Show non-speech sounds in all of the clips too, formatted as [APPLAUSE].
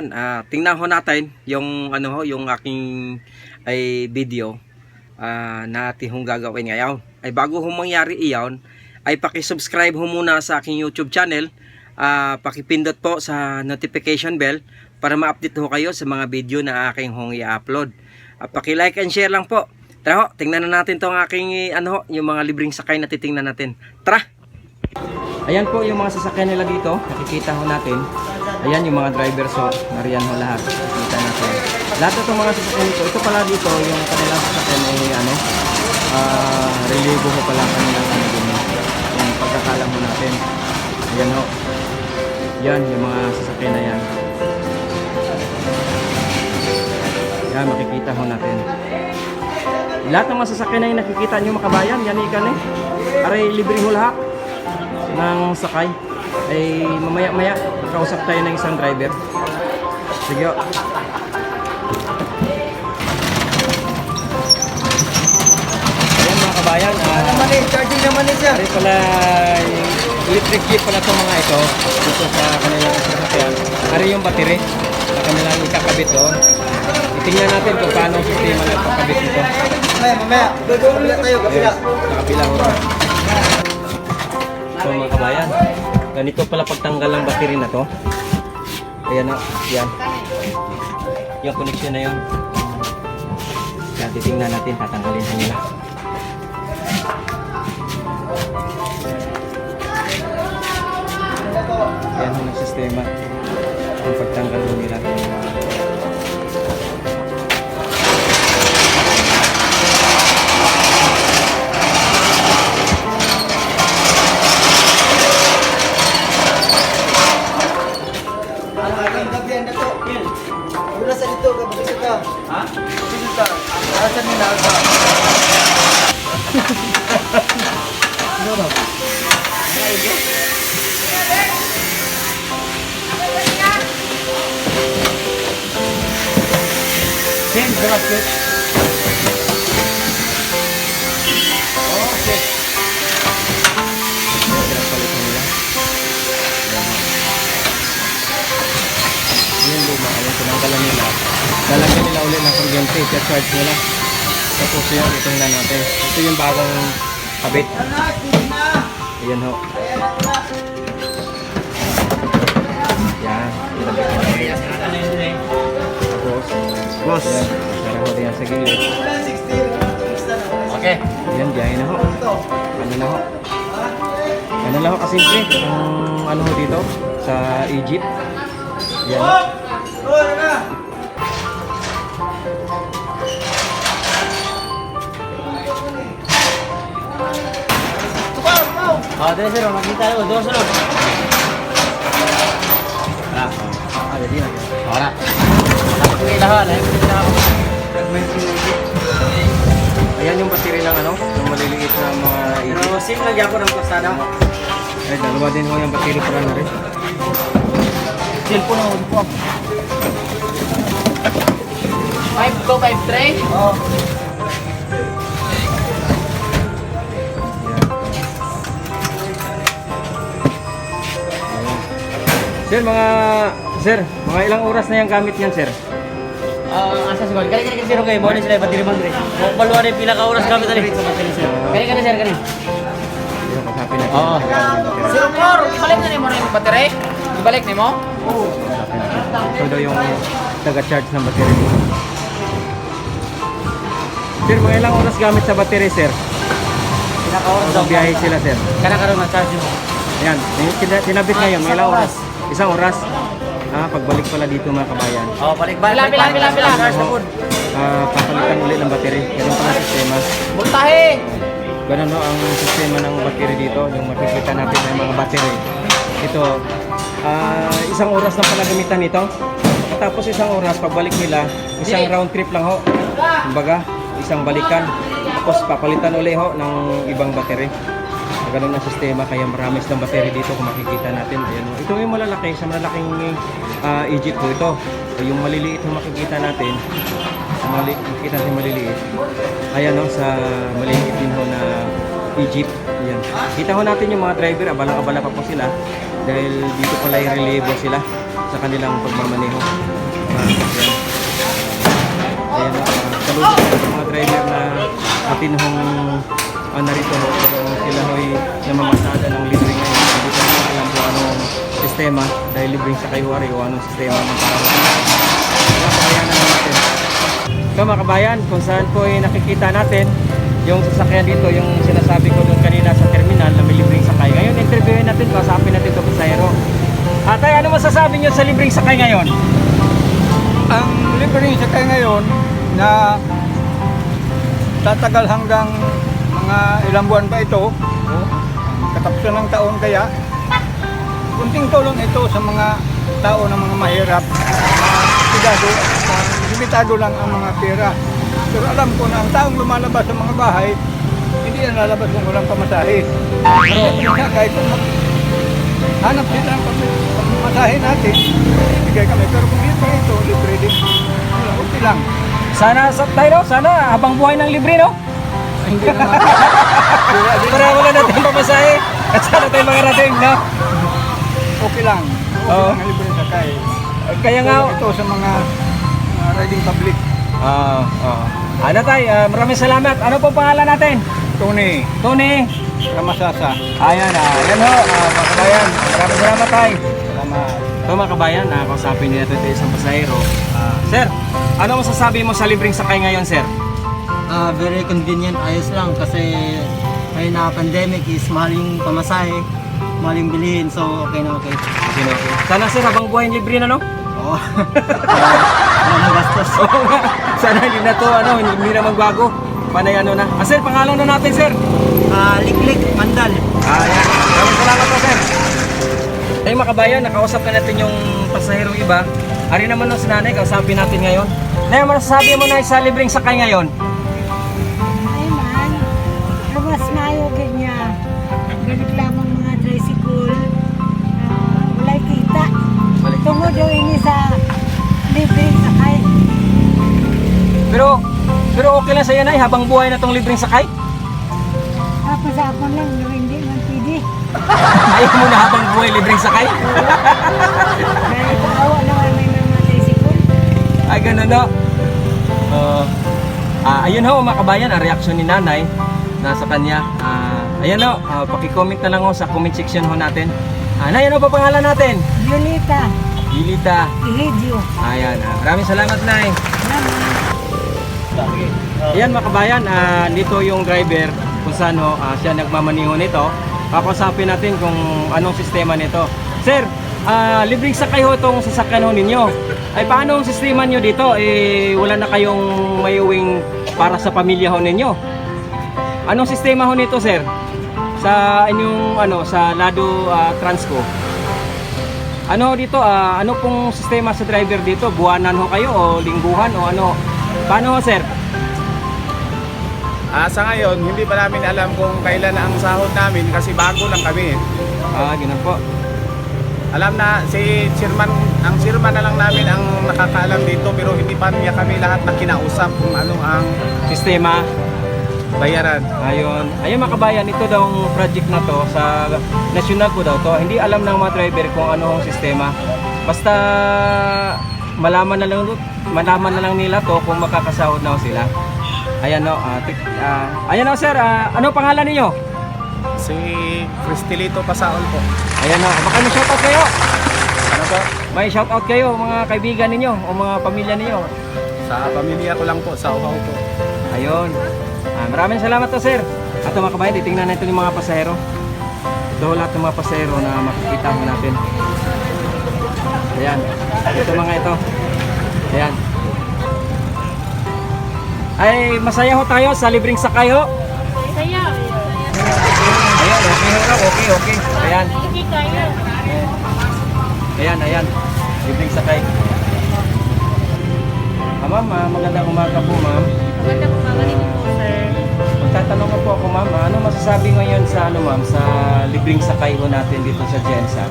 Ayan ah, tingnan ho natin yung ano ho, yung aking ay video ah, na ating gagawin ngayon. Ay bago ho mangyari iyon, ay paki-subscribe ho muna sa aking YouTube channel. Ah, paki-pindot po sa notification bell para ma-update ho kayo sa mga video na aking hong i-upload. At paki-like and share lang po. Tara ho, tingnan na natin tong aking ano ho, yung mga libreng sakay na titingnan natin. Tara! Ayan po yung mga sasakyan nila dito. Nakikita ho natin. Ayan yung mga drivers ho. Nariyan ho lahat. Nakikita natin. Lahat itong mga sasakyan dito. Ito pala dito yung kanilang sasakyan ay ano. Ah, relibo ho pala ang kanilang ano din. Yung pagkakalam ho natin. Ayan ho. Yan yung mga sasakyan na yan. Yan makikita ho natin. Lahat ng mga sasakyan yung nakikita nyo makabayan. Yan ikan eh. Aray libre ho lahat ng sakay ay mamaya maya kausap tayo ng isang driver sige o. ayan mga kabayan ah, Naman eh, charging naman eh siya. Ari pala yung electric jeep pala itong mga ito dito sa kanilang sasakyan. Ari yung battery na kanilang ikakabit doon. Itingnan natin kung paano ang sistema ng pagkabit nito. Mamaya, mamaya. Kabila tayo, kabila. Sa kabila ko. So mga kabayan, ganito pala pagtanggal ng battery na to. Ayan na, yan. Yung connection na yun. Yan, titingnan natin, tatanggalin na nila. Yan ang sistema. Ang pagtanggal nila. Ang charge nila. Tapos yan, itingnan natin. Ito yung bagong kabit. Ayan ho. Yan, na yan. Tapos, Boss. yan, para ho diyan sa gilid. Okay. Yan, biyahe na ho. Ano na ho. Ano lang ho kasimple. Ang ano ho dito, sa Egypt. Yan. Oh, Oh, dali sir, makita ko. Doon sunod. Wala. Ah, jadi na. Wala. Hindi lahat. Ayan yung battery ng ano, yung maliliit na mga Pero sim lagi ako ng pasada. Ay, dalawa din ho yung battery para na rin. Cellphone ako po. 5 go 5 tray. Oh. Sir, mga... Sir, mga ilang oras na yung gamit niyan, sir? Ah, asa sigol. Kani kani sir kay mo ni sila battery man dre. Mo paluwa ni pila ka oras kami tani. Kani kani sir kani. Yung kasapin natin. Oo. Sir Por, ibalik na ni mo na yung battery. Ibalik ni mo? Natin. Ito daw yung taga-charge ng battery. Sir, mga ilang oras gamit sa battery, sir? Pinaka oras Kung biyahe sila, sir? Kana karon na charge mo. Tin- tinabit ngayon, isang ilang oras. Isang oras. Ah, pagbalik pala dito mga kabayan. Oh, balik balik. Pila pila pila. Na pod. Ah, papalitan ulit ng battery. Ganun pala ang sistema. Multahe. Ganun no, ang sistema ng battery dito. Yung makikita natin ng mga battery. ito, ah, isang oras lang pala gamitan nito. Tapos isang oras, pagbalik nila, isang round trip lang ho. Kumbaga, isang balikan. Tapos papalitan uli ho ng ibang battery. Ganun ang sistema, kaya marami silang battery dito kung makikita natin. Ayan, ho. ito yung malalaki, sa malalaking ah, Egypt po ito. So, yung maliliit yung makikita natin, mali, makikita natin maliliit. Ayan ho, sa maliliit din ho na Egypt. Ayan. Kita ho natin yung mga driver, abalang-abala pa po sila dahil dito pala yung reliable sila sa kanilang pagmamaneho. Ayan. Ayan uh, saludo po sa mga driver na atin hong uh, narito ho. Pero sila ho'y namamasada ng libre ngayon. Hindi ko alam kung anong sistema dahil libreng sa kayuari o anong sistema ng parang. So mga kabayan, kung saan po ay nakikita natin yung sasakyan dito, yung sinasabi ko doon kanina sa terminal na may libreng sakay. Ngayon, interviewin natin, kasapin natin ito sa Aero. Atay, ano masasabi nyo sa libreng sakay ngayon? Ang libreng sakay ngayon na tatagal hanggang mga ilang buwan pa ito, katapusan ng taon kaya, kunting tulong ito sa mga tao na mga mahirap, limitado, limitado lang ang mga pera. Pero alam ko na ang taong lumalabas sa mga bahay, hindi yan lalabas kung walang pamasahe. Pero minsan kahit kung hanap sila ng pam- pamasahe natin, ibigay kami. Pero kung libre ito, libre din. Okay lang. Sana, sa, tayo, sana habang buhay ng libre, no? Hindi naman. Para wala natin pamasahe. At sana tayo mga rating, no? Okay lang. Okay Oo. lang ang libre sakay. Kaya nga, Ito sa mga uh, riding public. Ah, ah. Ano tayo, ah, maraming salamat. Ano po pangalan natin? Tony, Tony. Ramasasa. Ayan, ah, ayan ho, ah, mga kabayan. Maraming salamat tayo. Salamat. So mga kabayan, ah, kausapin niya natin tayo isang pasahero. Ah, sir, ano masasabi mo sa libreng sakay ngayon, sir? Ah, very convenient, ayos lang kasi ngayon na pandemic is mahal yung pamasahe, mahal yung bilihin, so okay na okay. Okay na, okay. Sana sir, habang buhay libre na, no? Oo. [LAUGHS] Wala nang gastos. Oo nga. Sana hindi na to, ano, hindi, hindi na magbago. Panay ano na. Ah, sir, pangalan na natin, sir. Ah, liklik, mandal. Ah, yan. Maraming salamat po, sir. Ay, mga kabayan, nakausap na natin yung pasahero iba. Ari naman no, si nanay, kausapin natin ngayon. Nay, ano masasabi mo na sa libreng sakay ngayon? Tungod daw ini sa libreng sakay. Pero, pero okay lang sa'yo, nay, habang buhay na tong libreng sakay? Tapos ako lang, no, hindi man pwede. [LAUGHS] Ayaw mo na habang buhay libreng sakay? Dahil kaawa naman may mga tricycle. Ay, ganun no. Uh, ah, ayun ho, mga kabayan, ang reaksyon ni nanay na sa kanya. Ah, ayan ho, ah, pakicomment na lang ho sa comment section ho natin. Ah, nay, ano pa pangalan natin? Violeta, Lilita. Ihidyo. Ayan, ah, maraming salamat, nay. Ayan mga kabayan, ah, dito yung driver kung saan ho, ah, siya nagmamaniho nito. Kakusapin natin kung anong sistema nito. Sir, ah, libreng sakay ho itong sasakyan ho ninyo. Ay paano ang sistema nyo dito? Eh, wala na kayong mayuwing para sa pamilya ho ninyo. Anong sistema ho nito, sir? Sa inyong ano, sa Lado ah, Transco. Ano dito, ah, ano pong sistema sa driver dito? Buwanan ho kayo o lingguhan o ano? Paano ho, sir? Ah, sa ngayon, hindi pa namin alam kung kailan ang sahod namin kasi bago lang kami. Ah, ganun po. Alam na si chairman, ang chairman na lang namin ang nakakaalam dito pero hindi pa niya kami lahat na kinausap kung ano ang Sistema. Bayaran. Ayun. Ayun mga kabayan, ito daw ang project na to sa national po daw to. Hindi alam ng mga driver kung ano ang sistema. Basta malaman na lang malaman na lang nila to kung makakasahod na sila. Ayan no, ah, tik- ah, ayan no sir, ah, ano pangalan niyo? Si Cristilito Pasaol po. Ayan no, baka may shoutout kayo. Ano po? May shoutout kayo mga kaibigan ninyo o mga pamilya ninyo. Sa pamilya ko lang po, sa Uhaw po. Ayun. Ah, maraming salamat to sir. At mga kabayan, titingnan natin yung mga pasahero. Ito lahat ng mga pasahero na makikita mo natin. Ayan. Ito mga ito. Ayan. Ay, masaya ho tayo sa libreng sakay ho. Ayan, okay ho. Okay, okay. Ayan. Ayan, ayan. Libreng sakay. Ah, ma'am, magandang umaga po, ma'am. Maganda po magaling po, sir. Ma'am. Ano masasabi ngayon sa ano, ma'am, sa libreng sakay ho natin dito sa Jensa?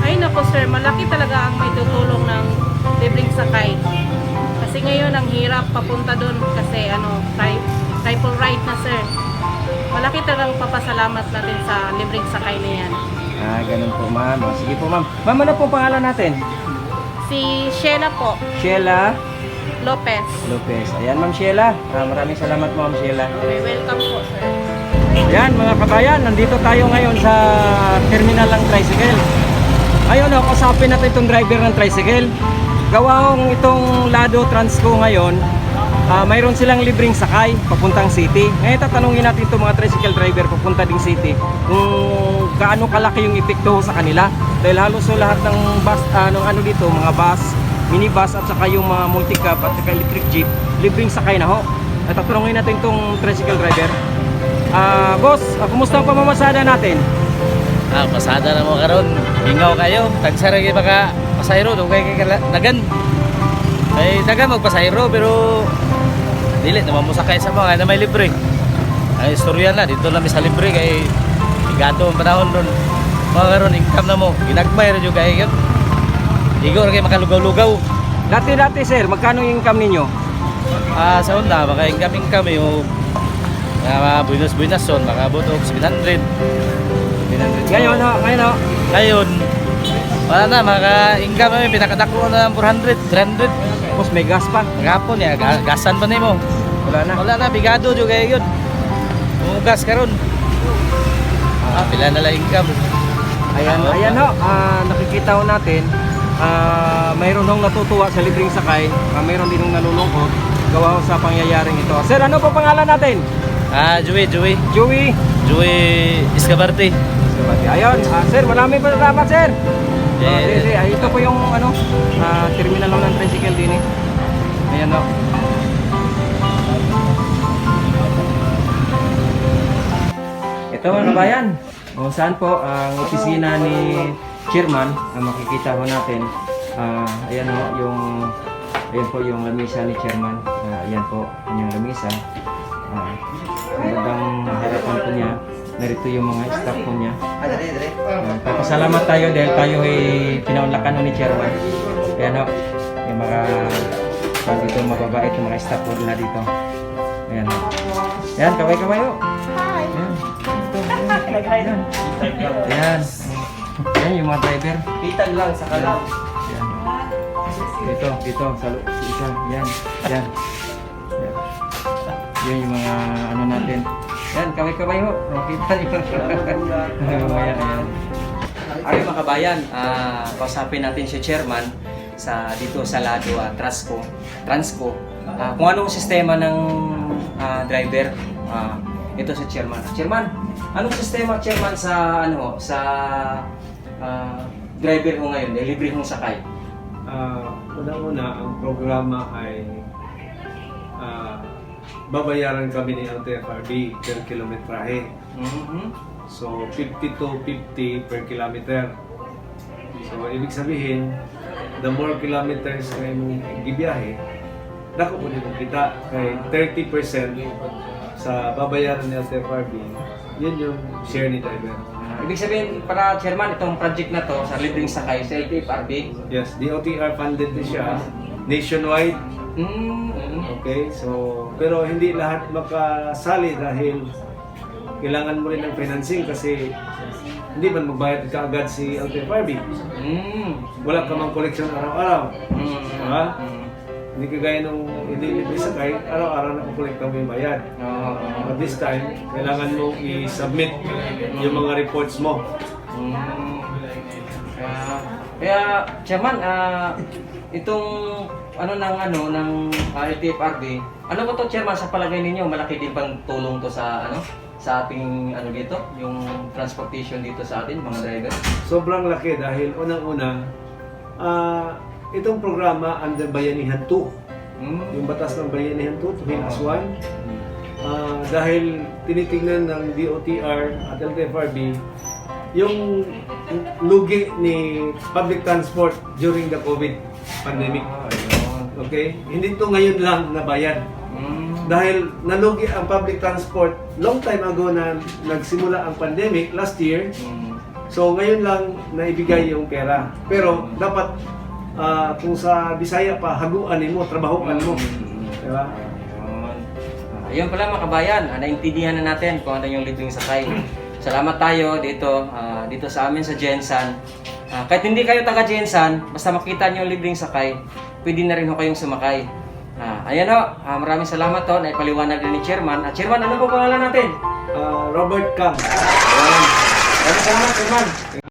Ay nako, sir. Malaki talaga ang may tutulong ng libreng sakay. Kasi ngayon, ang hirap papunta doon kasi ano, tri- triple ride na, sir. Malaki talagang papasalamat natin sa libreng sakay na yan. Ah, ganun po, ma'am. Ah, Sige po, ma'am. Ma'am, ano po pangalan natin? Si Sheila po, Sheila Lopez. Lopez. Ayan, ma'am Sheila. Ah, maraming salamat, ma'am Sheila. Okay, welcome po, sir. Ayan mga kabayan, nandito tayo ngayon sa terminal ng tricycle. Ayun o, kasapin natin itong driver ng tricycle. Gawang itong Lado Transco ngayon, ah, mayroon silang libreng sakay papuntang city. Ngayon tatanungin natin itong mga tricycle driver papunta ding city kung gaano kalaki yung epekto sa kanila. Dahil halos so lahat ng bus, ano, ano dito, mga bus, minibus at saka yung mga multicab at saka electric jeep, libreng sakay na ho. At tatanungin natin itong tricycle driver. Ah, boss, ah, kumusta ang pamamasada natin? Ah, pasada na mo karon. Bingaw kayo. Tagsara kay baka pasayro do kay kay dagan. Ay dagan magpasayro pero dili naman mo sakay sa mga na may libre. Ay istorya na dito lang sa libre kay igado ang panahon ron. Mga karon income na mo. Ginagmay ra jud kay yun. Igo ra kay makalugaw-lugaw. Dati-dati sir, magkano yung income ninyo? Ah, sa una baka income income yung mga buenos-buenos son, baka butok 700. Ngayon ho, ngayon ho. Ngayon, wala na, maka-income namin, pinakadako na ng 400, 300. Boss, may gas pa. Magapon ya, ga- gasan pa nimo. Wala na. Wala na, bigado jo kay yun. Umugas karon. Ah, pila na lang income. Ayan, ayan ho. Ah, nakikita ho natin. Ah, mayroon hong natutuwa sa libreng sakay. Ah, mayroon din hong nalulungkot. Gawa sa pangyayaring ito. Sir, ano po pangalan natin? Ah, Joey, Joey. Joey. Joey Iscabarte. Ayun, ah, sir, maraming salamat sir. Ah, Eh, sige, sige. Ah, ito po yung ano, ah, terminal lang ng tricycle din eh. Ayan ho. Ito mga kabayan, kung saan po ang opisina ni chairman ang makikita ho natin. Ah, ayan ho, yung ayan po yung lamisa ni chairman. Ah, ayan po, yung lamisa. Ah, magandang harapan po niya. Narito yung mga staff po niya. Ah, papasalamat tayo dahil tayo ay pinaunlakan ni chairman. Ayan ho, yung mga pag dito mababait yung mga staff po nila dito. Ayan ho. Ayan, kaway-kaway ho. Ayan. Ayan. Ayan. Ayan yung mga driver. Pitag lang sa kalaw. Ayan. Dito, dito, sa isa. Ayan. Ayan. Ayan. Yan yung mga ano natin. Ayan, kaway-kaway ho. Makita niyo. [LAUGHS] Ayan, ayan. Ay mga kabayan, ah kausapin natin si chairman sa dito sa Lado ah, Transco. Transco. Ah, kung anong sistema ng ah, driver. Ah, ito si chairman. Chairman, anong sistema chairman sa ano sa ah, driver ko ngayon, libre kong sakay? Ah, unang-una, ang programa ay ah, babayaran kami ni LTFRB per kilometrahe. Mhm. So, 50 to 50 per kilometer. So, ibig sabihin, the more kilometers na imong gibiyahe, dako po din kita kay 30% sa babayaran ni LTFRB, yun yung share ni driver. Ah, ibig sabihin para chairman itong project na to sa libreng sakay sa LTFRB. Yes, DOTR funded siya nationwide Mm, mm. Okay, so pero hindi lahat makasali dahil kailangan mo rin ng financing kasi hindi man magbayad ka agad si LTFRB. Mm. Wala ka mang collection araw-araw. Mm. Ha? Mm. Hindi kagaya nung hindi libre sa kahit araw-araw na kukolekta mo yung bayad. Oo. But this time, kailangan mo i-submit yung mga reports mo. Mm. Kaya, kaya chairman, ah, itong ano ng ano ng ah, LTFRB, ano ba to chairman sa palagay ninyo? Malaki din bang tulong to sa ano sa ating ano dito, yung transportation dito sa atin mga driver? Sobrang laki dahil unang-una, ah, itong programa under Bayanihan 2, Mm. yung batas ng Bayanihan 2, Tuwing Aswan, Ah, dahil tinitingnan ng DOTR at LTFRB yung lugi ni public transport during the COVID pandemic. Ah. Okay? Hindi to ngayon lang nabayad. Mm. Dahil nalugi ang public transport long time ago na nagsimula ang pandemic last year. Mm. So ngayon lang naibigay yung pera. Pero dapat ah, kung sa Bisaya pa haguan mo, trabahoan mo. Diba? Ayun. Pala mga kabayan, ah, naintindihan na natin kung ano yung libreng sakay. Salamat tayo dito ah, dito sa amin sa Jensan. Ah, kahit hindi kayo taga Jensan, basta makita yung libreng sakay, pwede na rin ho kayong sumakay. Ah, ayan ho, ah, maraming salamat ho, naipaliwanag din ni Chairman. At Chairman, ano po pangalan natin? Ah, Robert Kang. Ayun. Maraming salamat, Chairman.